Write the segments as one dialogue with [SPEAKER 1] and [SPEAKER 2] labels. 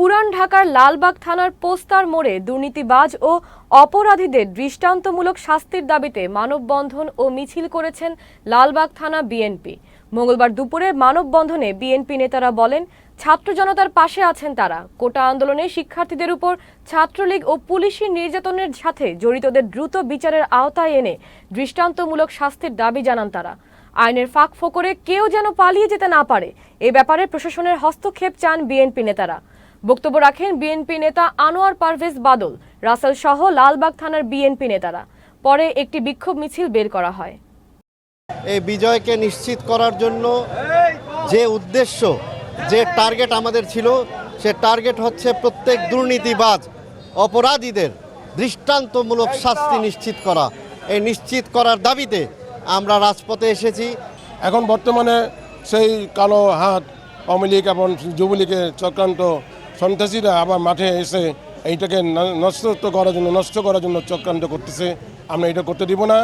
[SPEAKER 1] পুরান ঢাকার লালবাগ থানার পোস্তার মোড়ে দুর্নীতিবাজ ও অপরাধীদের দৃষ্টান্তমূলক শাস্তির দাবিতে মানববন্ধন ও মিছিল করেছেন লালবাগ থানা বিএনপি। মঙ্গলবার দুপুরে মানববন্ধনে বিএনপি নেতারা বলেন, ছাত্র জনতার পাশে আছেন তারা। কোটা আন্দোলনে শিক্ষার্থীদের উপর ছাত্রলীগ ও পুলিশি নির্যাতনের সাথে জড়িতদের দ্রুত বিচারের আওতায় এনে দৃষ্টান্তমূলক শাস্তির দাবি জানান তারা। আইনের ফাঁক ফোকরে কেউ যেন পালিয়ে যেতে না পারে। এ ব্যাপারে প্রশাসনের হস্তক্ষেপ চান বিএনপি নেতারা। বক্তব্য রাখেন বিএনপি নেতা আনোয়ার পারভেজ বাদল রাসেল সহ লালবাগ থানার বিএনপি নেতারা। পরে একটি বিক্ষোভ মিছিল বের করা হয়।
[SPEAKER 2] এই বিজয়কে নিশ্চিত করার জন্য যে উদ্দেশ্য যে টার্গেট আমাদের ছিল সে টার্গেট হচ্ছে প্রত্যেক দুর্নীতিবাজ অপরাধীদের দৃষ্টান্তমূলক শাস্তি নিশ্চিত করা। এই নিশ্চিত করার দাবিতে আমরা রাজপথে এসেছি।
[SPEAKER 3] এখন বর্তমানে সেই কালো হাত আওয়ামী লীগ এবং যুবলীগের চক্রান্ত সন্ত্রাসীরা আবার মাঠে এসে এইটাকে নষ্ট করার জন্য, নষ্ট করার জন্য চক্রান্ত করতেছে। আমরা এটা করতে দিব না।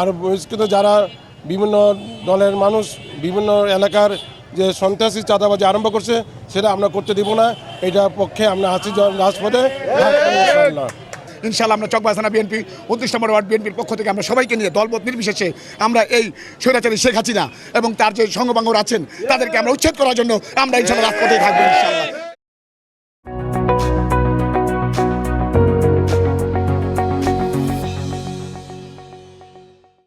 [SPEAKER 3] আর বহিষ্কৃত যারা বিভিন্ন দলের মানুষ, বিভিন্ন এলাকার যে সন্ত্রাসী চাঁদাবাজি আরম্ভ করছে, সেটা আমরা করতে দিব না। এটার পক্ষে আমরা আছি রাজপথে।
[SPEAKER 4] ইনশাল্লাহ আমরা চকবাস থানা বিএনপি, উনত্রিশ নম্বর ওয়ার্ড বিএনপির পক্ষ থেকে আমরা সবাইকে নিয়ে দলপথ নির্বিশেষে আমরা এই স্বৈরাচারী শেখ হাসিনা এবং তার যে সঙ্গবাঙ্গর আছেন, তাদেরকে আমরা উচ্ছেদ করার জন্য আমরা ইনশাল্লাহ রাজপথে থাকব ইনশাল্লাহ